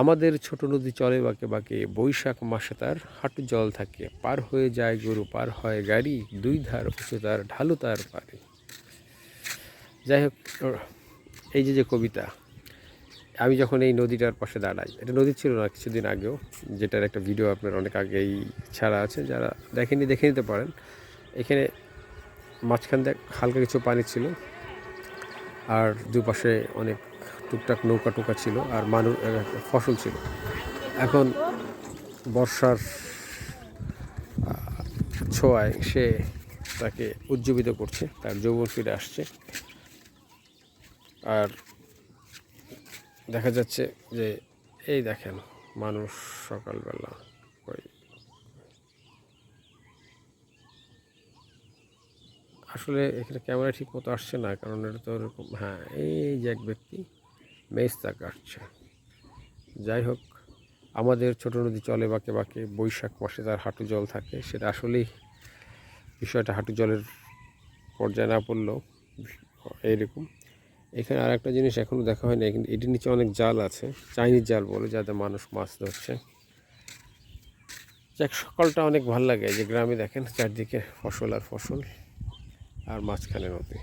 আমাদের ছোট নদী চলে বাঁকে বাঁকে, বৈশাখ মাসে তার হাঁটু জল থাকে। পার হয়ে যায় গরু, পার হয় গাড়ি, দুই ধার উঁচু তার, ঢালু তার পারে যাই হোক, এই যে যে কবিতা, আমি যখন এই নদীটার পাশে দাঁড়াই, এটা নদী ছিল না কিছুদিন আগেও, যেটার একটা ভিডিও আপনার অনেক আগেই ছাড়া আছে, যারা দেখেনি দেখে নিতে পারেন। এখানে মাঝখান দিয়ে হালকা কিছু পানি ছিল, আর দুপাশে অনেক টুকটাক নৌকা টোকা ছিল আর মানুষ ফসল ছিল। এখন বর্ষার ছোঁয়ায় সে তাকে উজ্জীবিত করছে, তার যৌবন ফিরে আসছে। আর দেখা যাচ্ছে যে, এই দেখেন মানুষ সকালবেলা ওই আসলে এখানে ক্যামেরা ঠিক মতো আসছে না, কারণ এটা তো ওরকম হ্যাঁ এই যে এক ব্যক্তি মেজতা কাটছে যাই হোক, আমাদের ছোট নদী চলে বাঁকে বাঁকে, বৈশাখ মাসে তার হাঁটু জল থাকে, সেটা আসলেই বিষয়টা হাঁটু জলের পর্যায়ে না পড়লেও এইরকম। এখানে আর একটা জিনিস এখনও দেখা হয়নি, কিন্তু এটির নিচে অনেক জাল আছে, চাইনিজ জাল বলে, যাতে মানুষ মাছ ধরছে। যাক, সকালটা অনেক ভালো লাগে যে গ্রামে দেখেন, চারদিকে ফসল আর ফসল, আর মাঝখানে নদী।